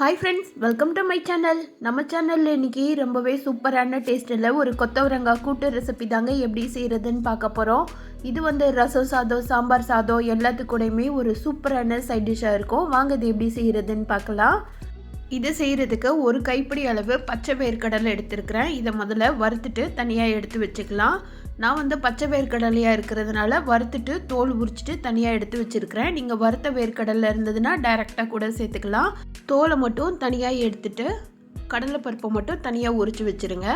Hi friends welcome to my channel நம்ம சேனலில் இன்றைக்கி ரொம்பவே சூப்பரான டேஸ்ட்டில் ஒரு கொத்தவரங்காய் கூட்டு ரெசிபி தாங்க எப்படி செய்கிறதுன்னு பார்க்க போகிறோம் இது வந்து ரசம் சாதம் சாம்பார் சாதம் எல்லாத்துக்கூடையுமே ஒரு சூப்பரான சைட் டிஷ்ஷாக இருக்கும். வாங்க இது எப்படி செய்கிறதுன்னு பார்க்கலாம். இது செய்கிறதுக்கு ஒரு கைப்பிடி அளவு பச்சை வேர்க்கடலை எடுத்துருக்கிறேன். இதை முதல்ல வறுத்துட்டு தனியாக எடுத்து வச்சுக்கலாம். நான் வந்து பச்சை வேர்க்கடலையாக இருக்கிறதுனால வறுத்துட்டு தோல் உரிச்சிட்டு தனியாக எடுத்து வச்சுருக்கிறேன். நீங்கள் வறுத்த வேர்க்கடலில் இருந்ததுன்னா டைரெக்டாக கூட சேர்த்துக்கலாம். தோலை மட்டும் தனியாக எடுத்துட்டு கடலைப்பருப்பை மட்டும் தனியாக உரித்து வச்சுருங்க.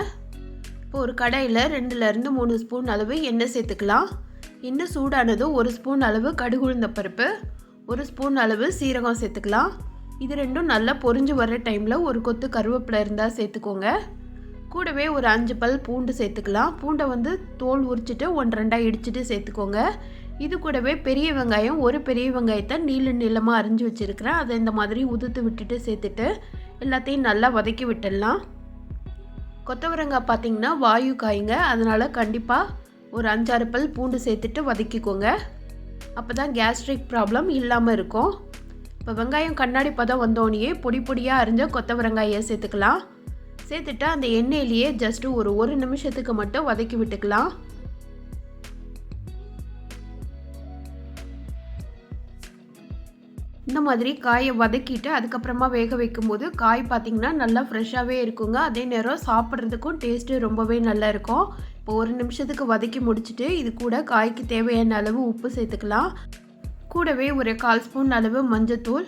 இப்போ ஒரு கடையில் ரெண்டுலேருந்து மூணு ஸ்பூன் அளவு எண்ணெய் சேர்த்துக்கலாம். இன்னும் சூடானதும் ஒரு ஸ்பூன் அளவு கடுகு உளுந்த பருப்பு ஒரு ஸ்பூன் அளவு சீரகம் சேர்த்துக்கலாம். இது ரெண்டும் நல்லா பொரிஞ்சு வர்ற டைமில் ஒரு கொத்து கருவேப்பிலை இருந்தால் சேர்த்துக்கோங்க. கூடவே ஒரு அஞ்சு பல் பூண்டு சேர்த்துக்கலாம். பூண்டை வந்து தோல் உரிச்சிட்டு ஒன்று ரெண்டாக இடிச்சிட்டு சேர்த்துக்கோங்க. இது கூடவே பெரிய வெங்காயம் ஒரு பெரிய வெங்காயத்தை நீள நீளமாக அரிஞ்சு வச்சுருக்கிறேன். அதை இந்த மாதிரி உதுத்து விட்டுட்டு சேர்த்துட்டு எல்லாத்தையும் நல்லா வதக்கி விட்டுடலாம். கொத்தவரங்காய் பார்த்திங்கன்னா வாயு காய்ங்க. அதனால் கண்டிப்பாக ஒரு அஞ்சாறு பல் பூண்டு சேர்த்துட்டு வதக்கிக்கோங்க. அப்போ தான் கேஸ்ட்ரிக் ப்ராப்ளம் இல்லாமல் இருக்கும். இப்போ வெங்காயம் கண்ணாடி பதம் வந்தோடனே பொடி பொடியாக அரிஞ்ச கொத்தவரங்காயை சேர்த்துக்கலாம். சேர்த்துட்டு அந்த எண்ணெயிலேயே ஜஸ்ட்டு ஒரு ஒரு நிமிஷத்துக்கு மட்டும் வதக்கி விட்டுக்கலாம். இந்த மாதிரி காயை வதக்கிட்டு அதுக்கப்புறமா வேக வைக்கும்போது காய் பார்த்திங்கன்னா நல்லா ஃப்ரெஷ்ஷாகவே இருக்குங்க. அதே நேரம் சாப்பிட்றதுக்கும் டேஸ்ட்டு ரொம்பவே நல்லா இருக்கும். இப்போ ஒரு நிமிஷத்துக்கு வதக்கி முடிச்சுட்டு இது கூட காய்க்கு தேவையான அளவு உப்பு சேர்த்துக்கலாம். கூடவே ஒரு கால் ஸ்பூன் அளவு மஞ்சத்தூள்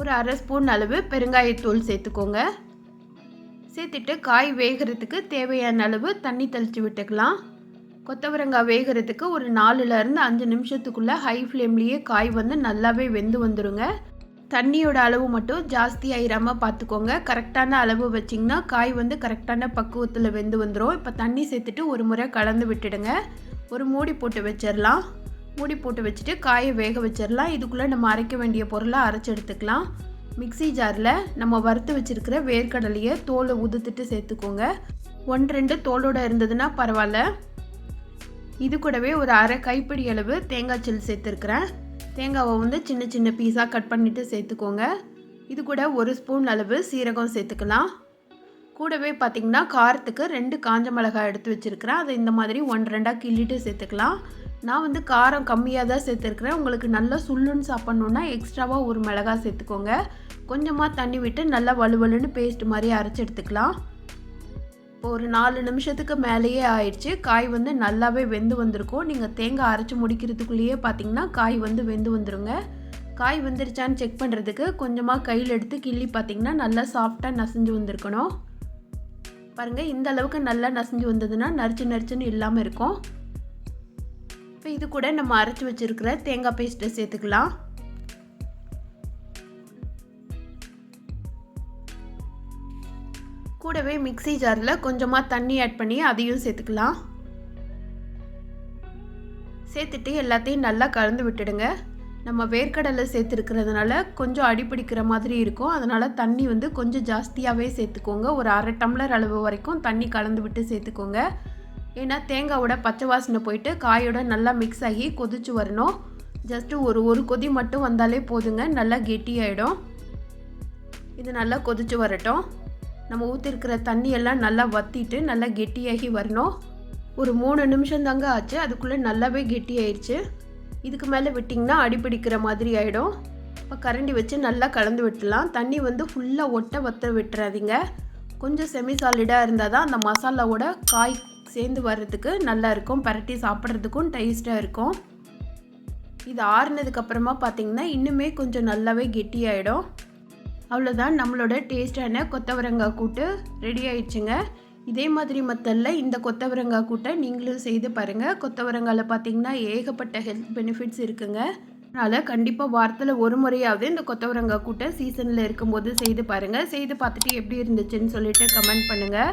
ஒரு அரை ஸ்பூன் அளவு பெருங்காயத்தூள் சேர்த்துக்கோங்க. சேர்த்துட்டு காய் வேகிறதுக்கு தேவையான அளவு தண்ணி தெளித்து விட்டுக்கலாம். கொத்தவரங்காய் வேகிறதுக்கு ஒரு நாலுலேருந்து அஞ்சு நிமிஷத்துக்குள்ளே ஹை ஃப்ளேம்லேயே காய் வந்து நல்லாவே வெந்து வந்துடுங்க தண்ணியோட அளவு மட்டும் ஜாஸ்தி ஆயிராமல் பார்த்துக்கோங்க கரெக்டான அளவு வச்சிங்கன்னா காய் வந்து கரெக்டான பக்குவத்தில் வெந்து வந்துடும் இப்போ தண்ணி சேர்த்துட்டு ஒரு முறை கலந்து விட்டுடுங்க. ஒரு மூடி போட்டு வச்சிடலாம் மூடி போட்டு வச்சுட்டு காயை வேக வச்சிடலாம் இதுக்குள்ளே நம்ம அரைக்க வேண்டிய பொருளை அரைச்சி எடுத்துக்கலாம். மிக்சி ஜாரில் நம்ம வறுத்து வச்சுருக்கிற வேர்க்கடலையை தோலை உதுத்துட்டு சேர்த்துக்கோங்க. ஒன் ரெண்டு தோலோடு இருந்ததுன்னா பரவாயில்ல. இது கூடவே ஒரு அரை கைப்பிடி அளவு தேங்காய் சில் சேர்த்துருக்குறேன். தேங்காவை வந்து சின்ன சின்ன பீஸாக கட் பண்ணிவிட்டு சேர்த்துக்கோங்க. இது கூட ஒரு ஸ்பூன் அளவு சீரகம் சேர்த்துக்கலாம். கூடவே பார்த்திங்கன்னா காரத்துக்கு ரெண்டு காஞ்ச மிளகாய் எடுத்து வச்சுருக்கிறேன். அதை இந்த மாதிரி ஒன் ரெண்டாக கிள்ளிட்டு சேர்த்துக்கலாம். நான் வந்து காரம் கம்மியாக தான் சேர்த்துருக்குறேன். உங்களுக்கு நல்லா சுள்ளுன்னு சாப்பிட்ணுன்னா எக்ஸ்ட்ராவாக ஒரு மிளகாய் சேர்த்துக்கோங்க. கொஞ்சமாக தண்ணி விட்டு நல்லா வலுவலுன்னு பேஸ்ட் மாதிரி அரைச்சி எடுத்துக்கலாம். இப்போ ஒரு நாலு நிமிஷத்துக்கு மேலேயே ஆயிடுச்சு. காய் வந்து நல்லாவே வெந்து வந்திருக்கும். நீங்கள் தேங்காய் அரைச்சி முடிக்கிறதுக்குள்ளேயே பார்த்தீங்கன்னா காய் வந்து வெந்து வந்துருங்க. காய் வந்துருச்சான்னு செக் பண்ணுறதுக்கு கொஞ்சமாக கையில் எடுத்து கிள்ளி பார்த்தீங்கன்னா நல்லா சாஃப்டாக நசைஞ்சு வந்திருக்கணும். பாருங்கள் இந்த அளவுக்கு நல்லா நசைஞ்சு வந்ததுன்னா நரிச்சு நரிச்சுன்னு இல்லாமல் இருக்கும். இப்போ இது கூட நம்ம அரைச்சி வச்சுருக்கிற தேங்காய் பேஸ்ட்டை சேர்த்துக்கலாம். கூடவே மிக்சி ஜாரில் கொஞ்சமாக தண்ணி ஆட் பண்ணி அதையும் சேர்த்துக்கலாம். சேர்த்துட்டு எல்லாத்தையும் நல்லா கலந்து விட்டுடுங்க. நம்ம வேர்க்கடலை சேர்த்துருக்கிறதுனால கொஞ்சம் அடிப்பிடிக்கிற மாதிரி இருக்கும். அதனால் தண்ணி வந்து கொஞ்சம் ஜாஸ்தியாகவே சேர்த்துக்கோங்க. ஒரு அரை டம்ளர் அளவு வரைக்கும் தண்ணி கலந்து விட்டு சேர்த்துக்கோங்க. ஏன்னா தேங்காவோட பச்சை வாசனை போயிட்டு காயோட நல்லா மிக்ஸ் ஆகி கொதிச்சு வரணும். ஜஸ்ட்டு ஒரு ஒரு கொதி மட்டும் வந்தாலே போதுங்க. நல்லா கெட்டியாயிடும். இது நல்லா கொதிச்சு வரட்டும். நம்ம ஊற்றிருக்கிற தண்ணியெல்லாம் நல்லா வற்றிட்டு நல்லா கெட்டியாகி வரணும். ஒரு மூணு நிமிஷம் தாங்க ஆச்சு. அதுக்குள்ளே நல்லாவே கெட்டியாயிடுச்சு இதுக்கு மேலே விட்டிங்கன்னா அடிப்பிடிக்கிற மாதிரி ஆகிடும் இப்போ கரண்டி வச்சு நல்லா கலந்து விட்டுலாம் தண்ணி வந்து ஃபுல்லாக ஒட்ட வத்த விட்டுறாதீங்க. கொஞ்சம் செமி சாலிடாக இருந்தால் தான் அந்த மசாலாவோட காய் சேர்ந்து வர்றதுக்கு நல்லா இருக்கும். பரட்டி சாப்பிட்றதுக்கும் டேஸ்ட்டாக இருக்கும். இது ஆறுனதுக்கப்புறமா பார்த்தீங்கன்னா இன்னுமே கொஞ்சம் நல்லாவே கெட்டியாயிடும். அவ்வளோதான் நம்மளோட டேஸ்டான கொத்தவரங்காய் கூட்டு ரெடி ஆயிடுச்சுங்க. இதே மாதிரி மத்தல்ல இந்த கொத்தவரங்காய் கூட்டை நீங்களும் செய்து பாருங்கள் கொத்தவரங்காயில் பார்த்தீங்கன்னா ஏகப்பட்ட ஹெல்த் பெனிஃபிட்ஸ் இருக்குங்க. அதனால் கண்டிப்பாக வாரத்தில் ஒரு முறையாவது இந்த கொத்தவரங்காய் கூட்டை சீசனில் இருக்கும்போது செய்து பாருங்கள் செய்து பார்த்துட்டு எப்படி இருந்துச்சுன்னு சொல்லிட்டு கமெண்ட் பண்ணுங்கள்